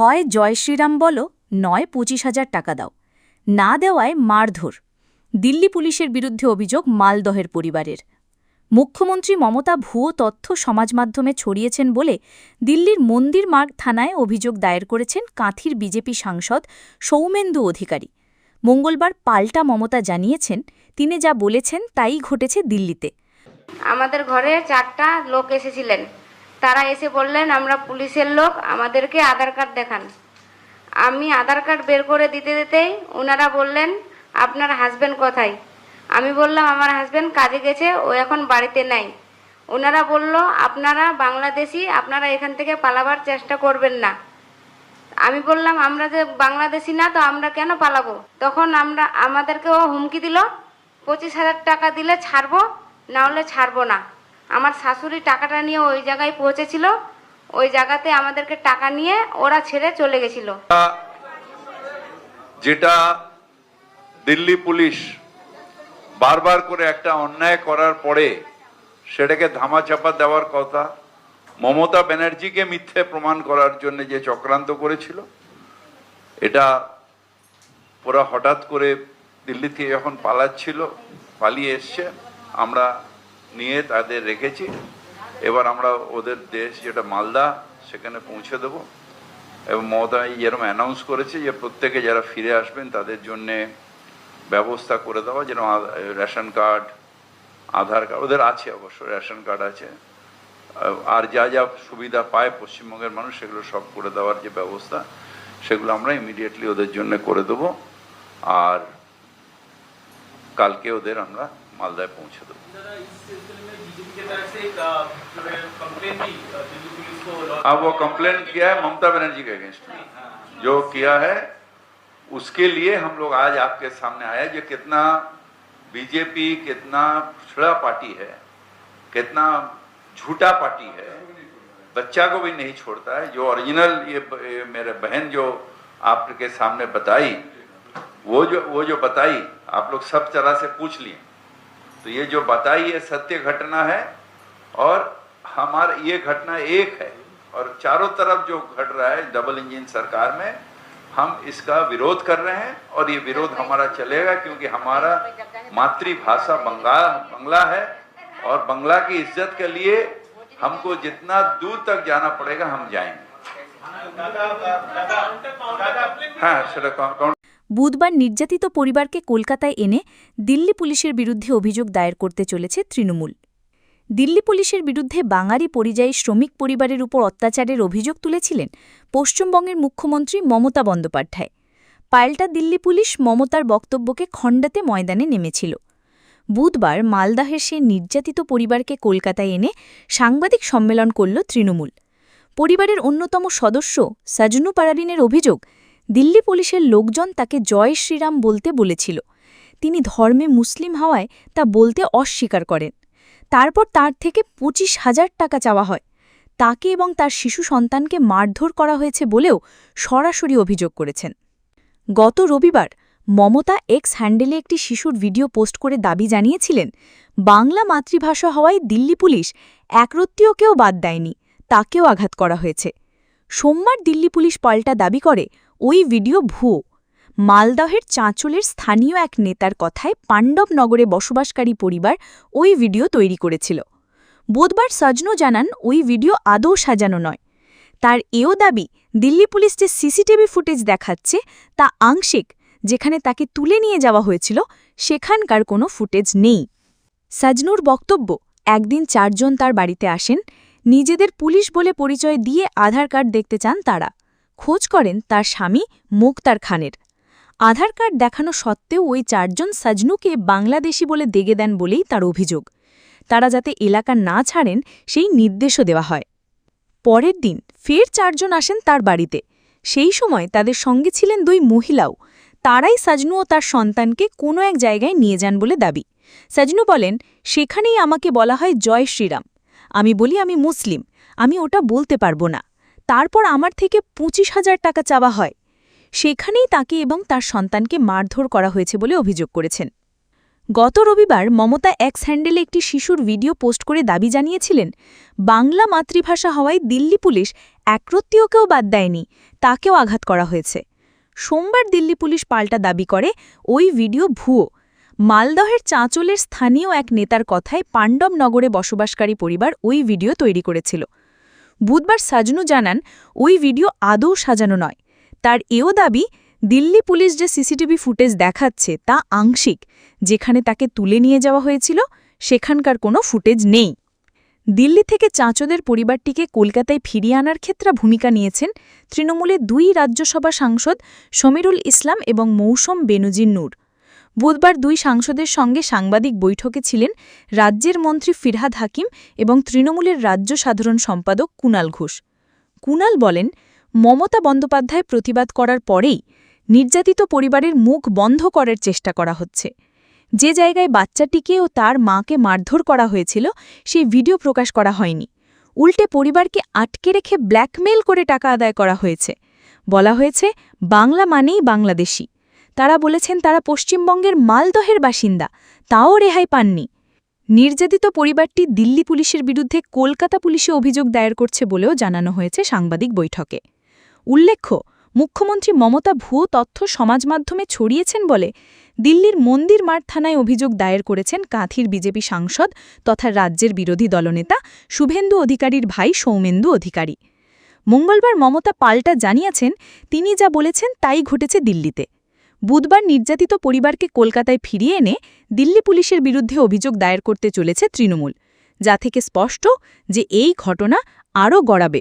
হয় জয় শ্রীরাম বলো, নয় পঁচিশ হাজার টাকা দাও। না দেওয়ায় মারধর। দিল্লি পুলিশের বিরুদ্ধে অভিযোগ মালদহের পরিবারের। মুখ্যমন্ত্রী মমতা ভুয়ো তথ্য সমাজ মাধ্যমে ছড়িয়েছেন বলে দিল্লির মন্দির মার্গ থানায় অভিযোগ দায়ের করেছেন কাঁথির বিজেপি সাংসদ সৌমেন্দু অধিকারী। মঙ্গলবার পাল্টা মমতা জানিয়েছেন, তিনি যা বলেছেন তাই ঘটেছে দিল্লিতে। আমাদের ঘরে চারটা লোক এসেছিলেন। তারা এসে বললেন, আমরা পুলিশের লোক, আমাদেরকে আধার কার্ড দেখান। আমি আধার কার্ড বের করে দিতে দিতেই ওনারা বললেন, আপনার হাজবেন্ড কোথায়? আমি বললাম, আমার হাজবেন্ড কাজে গেছে, ও এখন বাড়িতে নাই। ওনারা বলল, আপনারা বাংলাদেশি, আপনারা এখান থেকে পালাবার চেষ্টা করবেন না। আমি বললাম, আমরা যে বাংলাদেশি না, তো আমরা কেন পালাবো? তখন আমরা আমাদেরকে ও হুমকি দিল, পঁচিশ হাজার টাকা দিলে ছাড়বো, না হলে ছাড়বো না। আমার শাশুড়ি টাকাটা নিয়ে ওই জায়গায় পৌঁছেছিল। ওই জায়গাতে আমাদেরকে টাকা নিয়ে ওরা ছেড়ে চলে গেছিল। যেটা দিল্লি পুলিশ বারবার করে একটা অন্যায় করার পরে সেটাকে ধামাচাপা দেওয়ার কথা, মমতা ব্যানার্জিকে মিথ্যে প্রমাণ করার জন্য যে চক্রান্ত করেছিল, এটা ওরা হঠাৎ করে দিল্লি থেকে যখন পালাচ্ছিল, পালিয়ে এসছে, আমরা নিয়ে তাদের রেখেছি। এবার আমরা ওদের দেশ, যেটা মালদা, সেখানে পৌঁছে দেবো। এবং মমতা যেরকম অ্যানাউন্স করেছে যে প্রত্যেকে যারা ফিরে আসবেন, তাদের জন্যে ব্যবস্থা করে দেওয়া আ- রেশন কার্ড, আধার কার্ড, ওদের আছে অবশ্য, রেশন কার্ড আছে। আর যা যা সুবিধা পায় পশ্চিমবঙ্গের মানুষ, সেগুলো সব করে দেওয়ার যে ব্যবস্থা, সেগুলো আমরা ইমিডিয়েটলি ওদের জন্য করে দেবো। আর কালকে ওদের আমরা मालदा पहुँच दो। हाँ वो कंप्लेन किया है ममता बनर्जी के अगेंस्ट में। जो किया है उसके लिए हम लोग आज आपके सामने आया जो कितना बीजेपी कितना छड़ा पार्टी है कितना झूठा पार्टी है बच्चा को भी नहीं छोड़ता है। जो ओरिजिनल ये, ये मेरे बहन जो आपके सामने बताई वो जो वो जो बताई आप लोग सब तरह से पूछ लिए। तो ये जो बताई है सत्य घटना है और हमारा ये घटना एक है और चारों तरफ़ जो घट रहा है डबल इंजन सरकार में हम इसका विरोध कर रहे हैं और ये विरोध हमारा चलेगा क्योंकि हमारा मातृभाषा बंगाल बंगला है और बंगला की इज़्ज़त के लिए हमको जितना दूर तक जाना पड़ेगा हम जाएँगे। हाँ বুধবার নির্যাতিত পরিবারকে কলকাতায় এনে দিল্লি পুলিশের বিরুদ্ধে অভিযোগ দায়ের করতে চলেছে তৃণমূল। দিল্লি পুলিশের বিরুদ্ধে বাঙালি পরিযায়ী শ্রমিক পরিবারের উপর অত্যাচারের অভিযোগ তুলেছিলেন পশ্চিমবঙ্গের মুখ্যমন্ত্রী মমতা বন্দ্যোপাধ্যায়। পাল্টা দিল্লি পুলিশ মমতার বক্তব্যকে খণ্ডাতে ময়দানে নেমেছিল। বুধবার মালদাহের সে নির্যাতিত পরিবারকে কলকাতায় এনে সাংবাদিক সম্মেলন করল তৃণমূল। পরিবারের অন্যতম সদস্য সাজনু পারারিনের অভিযোগ দিল্লি পুলিশের লোকজন তাকে জয় শ্রীরাম বলতে বলেছিল। তিনি ধর্মে মুসলিম হওয়ায় তা বলতে অস্বীকার করেন। তারপর তার থেকে পঁচিশ হাজার টাকা চাওয়া হয়। তাকে এবং তার শিশু সন্তানকে মারধর করা হয়েছে বলেও সরাসরি অভিযোগ করেছেন। গত রবিবার মমতা এক্স হ্যান্ডেলে একটি শিশুর ভিডিও পোস্ট করে দাবি জানিয়েছিলেন, বাংলা মাতৃভাষা হওয়ায় দিল্লি পুলিশ একরত্তীয়কেও বাদ দেয়নি, তাকেও আঘাত করা হয়েছে। সোমবার দিল্লি পুলিশ পাল্টা দাবি করে ওই ভিডিও ভুয়ো। মালদহের চাঁচলের স্থানীয় এক নেতার কথায় পাণ্ডবনগরে বসবাসকারী পরিবার ওই ভিডিও তৈরি করেছিল। বুধবার সজনু জানান, ওই ভিডিও আদৌ সাজানো নয়। তার এও দাবি, দিল্লি পুলিশ যে সিসিটিভি ফুটেজ দেখাচ্ছে তা আংশিক, যেখানে তাকে তুলে নিয়ে যাওয়া হয়েছিল, সেখানকার কোনো ফুটেজ নেই। সাজনুর বক্তব্য, একদিন চারজন তার বাড়িতে আসেন, নিজেদের পুলিশ বলে পরিচয় দিয়ে আধার কার্ড দেখতে চান তারা। খোঁজ করেন তার স্বামী মুক্তার খানের। আধার কার্ড দেখানো সত্ত্বেও ওই চারজন সাজনুকে বাংলাদেশি বলে দেগে দেন বলেই তার অভিযোগ। তারা যাতে এলাকা না ছাড়েন, সেই নির্দেশও দেওয়া হয়। পরের দিন ফের চারজন আসেন তার বাড়িতে। সেই সময় তাদের সঙ্গে ছিলেন দুই মহিলাও। তারাই সাজনু ও তার সন্তানকে কোনো এক জায়গায় নিয়ে যান বলে দাবি। সাজনু বলেন, সেখানেই আমাকে বলা হয় জয় শ্রীরাম। আমি বলি আমি মুসলিম। আমি ওটা বলতে পারব না। তারপর আমার থেকে পঁচিশ হাজার টাকা চাওয়া হয়। সেখানেই তাকে এবং তার সন্তানকে মারধর করা হয়েছে বলে অভিযোগ করেছেন। গত রবিবার মমতা এক্স হ্যান্ডেলে একটি শিশুর ভিডিও পোস্ট করে দাবি জানিয়েছিলেন, বাংলা মাতৃভাষা হওয়ায় দিল্লি পুলিশ একরত্তীয়কেও বাদ দেয়নি, তাকেও আঘাত করা হয়েছে। সোমবার দিল্লি পুলিশ পাল্টা দাবি করে, ওই ভিডিও ভুয়ো। মালদহের চাঁচলের স্থানীয় এক নেতার কথায় পাণ্ডব নগরে বসবাসকারী পরিবার ওই ভিডিও তৈরি করেছিল। বুধবার সাজনু জানান, ওই ভিডিও আদৌ সাজানো নয়। তার এও দাবি, দিল্লি পুলিশ যে সিসিটিভি ফুটেজ দেখাচ্ছে তা আংশিক, যেখানে তাকে তুলে নিয়ে যাওয়া হয়েছিল, সেখানকার কোনো ফুটেজ নেই। দিল্লি থেকে চাঁচদের পরিবারটিকে কলকাতায় ফিরিয়ে আনার ক্ষেত্রে ভূমিকা নিয়েছেন তৃণমূলের দুই রাজ্যসভা সাংসদ সমীরুল ইসলাম এবং মৌসুম বেনুজির নূর। বুধবার দুই সাংসদের সঙ্গে সাংবাদিক বৈঠকে ছিলেন রাজ্যের মন্ত্রী ফিরহাদ হাকিম এবং তৃণমূলের রাজ্য সাধারণ সম্পাদক কুনাল ঘোষ। কুনাল বলেন, মমতা বন্দ্যোপাধ্যায় প্রতিবাদ করার পরেই নির্যাতিত পরিবারের মুখ বন্ধ করার চেষ্টা করা হচ্ছে। যে জায়গায় বাচ্চাটিকে ও তার মাকে মারধর করা হয়েছিল, সেই ভিডিও প্রকাশ করা হয়নি। উল্টে পরিবারকে আটকে রেখে ব্ল্যাকমেল করে টাকা আদায় করা হয়েছে। বলা হয়েছে, বাংলা মানেই বাংলাদেশি। তারা বলেছেন তারা পশ্চিমবঙ্গের মালদহের বাসিন্দা, তাও রেহাই পাননি। নির্যাতিত পরিবারটি দিল্লি পুলিশের বিরুদ্ধে কলকাতা পুলিশে অভিযোগ দায়ের করছে বলেও জানানো হয়েছে সাংবাদিক বৈঠকে। উল্লেখ্য, মুখ্যমন্ত্রী মমতা ভুয়ো তথ্য সমাজ মাধ্যমে ছড়িয়েছেন বলে দিল্লির মন্দির মাঠ থানায় অভিযোগ দায়ের করেছেন কাঁথির বিজেপি সাংসদ তথা রাজ্যের বিরোধী দলনেতা শুভেন্দু অধিকারীর ভাই সৌমেন্দু অধিকারী। মঙ্গলবার মমতা পাল্টা জানিয়েছেন, তিনি যা বলেছেন তাই ঘটেছে দিল্লিতে। বুধবার নির্যাতিত পরিবারকে কলকাতায় ফিরিয়ে এনে দিল্লি পুলিশের বিরুদ্ধে অভিযোগ দায়ের করতে চলেছে তৃণমূল, যা থেকে স্পষ্ট যে এই ঘটনা আরও গড়াবে।